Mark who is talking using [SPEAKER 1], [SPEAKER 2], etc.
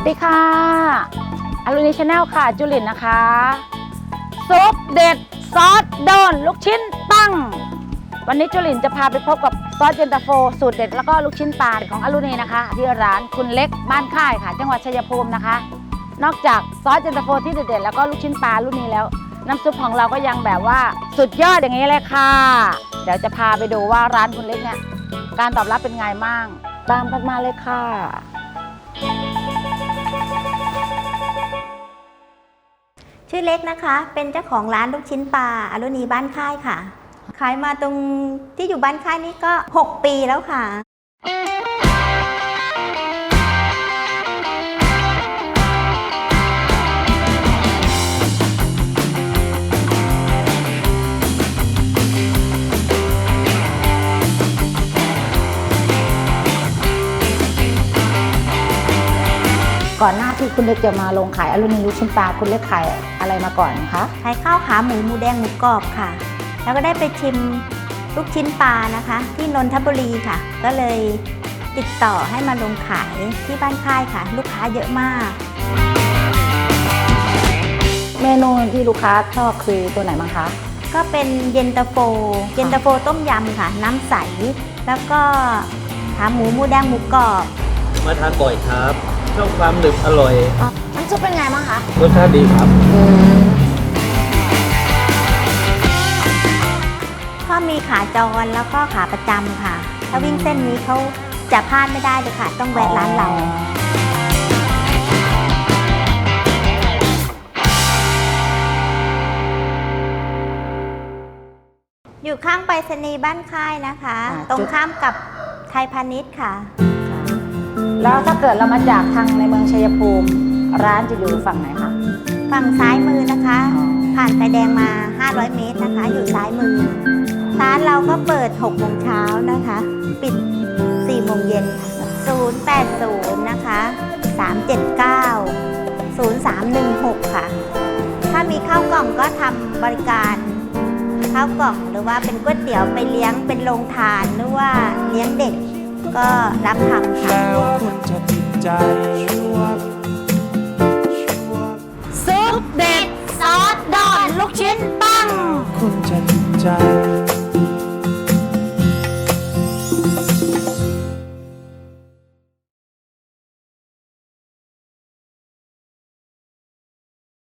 [SPEAKER 1] วัสดีค่ะอลูนิชาแนลค่ะ จุลินนะคะซุปเด็ดซอสโดนลูกชิ้นตั้ง วันนี้จุลินจะพาไปพบกับซอสเย็นตาโฟ สูตรเด็ดแล้วก็ลูกชิ้นปลาของอลูนีนะคะ ที่ร้านคุณเล็กบ้านค่ายค่ะ จังหวัดชัยภูมินะคะ นอกจากซอสเย็นตาโฟที่เด็ดๆแล้วก็ลูกชิ้นปลาลูกนี้แล้ว น้ำซุปของเราก็ยังแบบว่าสุดยอดอย่างนี้เลยค่ะ เดี๋ยวจะพาไปดูว่าร้านคุณเล็กเนี่ยการตอบรับเป็นไงมั่งตามกันมาเลยค่ะ
[SPEAKER 2] ชื่อเล็กนะคะ เป็นเจ้าของร้านลูกชิ้นปลาอรุณีบ้านค่ายค่ะ ขายมาตรงที่อยู่บ้านค่ายนี่ก็ 6 ปีแล้วค่ะ
[SPEAKER 1] ก่อนหน้าที่คุณเล็กจะมาลงขายอลูมิเนียมลูกชิ้นปลาคุณเล็กขายอะไรมาก่อนคะ
[SPEAKER 2] ขายข้าวขาหมูหมูแดงหมูกรอบค่ะ แล้วก็ได้ไปชิมลูกชิ้นปลานะคะ ที่นนทบุรีค่ะ ก็เลยติดต่อให้มาลงขายที่บ้านค่ายค่ะ ลูกค้าเยอะมาก
[SPEAKER 1] เมนูที่ลูกค้าชอบคือตัวไหนบ้างคะ
[SPEAKER 2] ก็เป็นเย็นตาโฟ เย็นตาโฟต้มยำค่ะ น้ำใส แล้วก็ขาหมูหมูแดงหมูกรอบ
[SPEAKER 3] มาทานบ่อยครับชอบความหนึบอร่อย
[SPEAKER 1] น้ำซุปเป็นไงบ้างคะ
[SPEAKER 3] รสชาติดีครับ
[SPEAKER 2] ก็มีขาจรแล้วก็ขาประจำค่ะ ถ้าวิ่งเส้นนี้เขาจะพลาดไม่ได้เลยค่ะ ต้องแวะร้านเรา อยู่ข้างไปรษณีย์บ้านค่ายนะคะ
[SPEAKER 1] อ่า
[SPEAKER 2] ตรง
[SPEAKER 1] จุด
[SPEAKER 2] ข้ามกับไทยพาณิชย์ค่ะ
[SPEAKER 1] แล้วถ้าเกิดเรามาจากทางในเมืองชัยภูมิ ร้านจะอยู่ฝั่งไหนคะ
[SPEAKER 2] ฝั่งซ้ายมือนะคะ
[SPEAKER 1] อ๋อ
[SPEAKER 2] ผ่านไฟแดงมา 500 เมตรนะคะ อยู่ซ้ายมือ ร้านเราก็เปิด6โมงเช้านะคะ ปิด4โมงเย็นค่ะ080 นะคะ 379 0316 ค่ะ ถ้ามีข้าวกล่องก็ทำบริการข้าวกล่องหรือว่าเป็นก๋วยเตี๋ยวไปเลี้ยงเป็นโรงทานหรือว่าเลี้ยงเด็ก ก็รับทำค่ะ
[SPEAKER 4] แล้วคุณจะติดใจ
[SPEAKER 1] ซุปเด็ดซอสดอนลูกชิ้นปัง
[SPEAKER 4] คุณจะติดใจ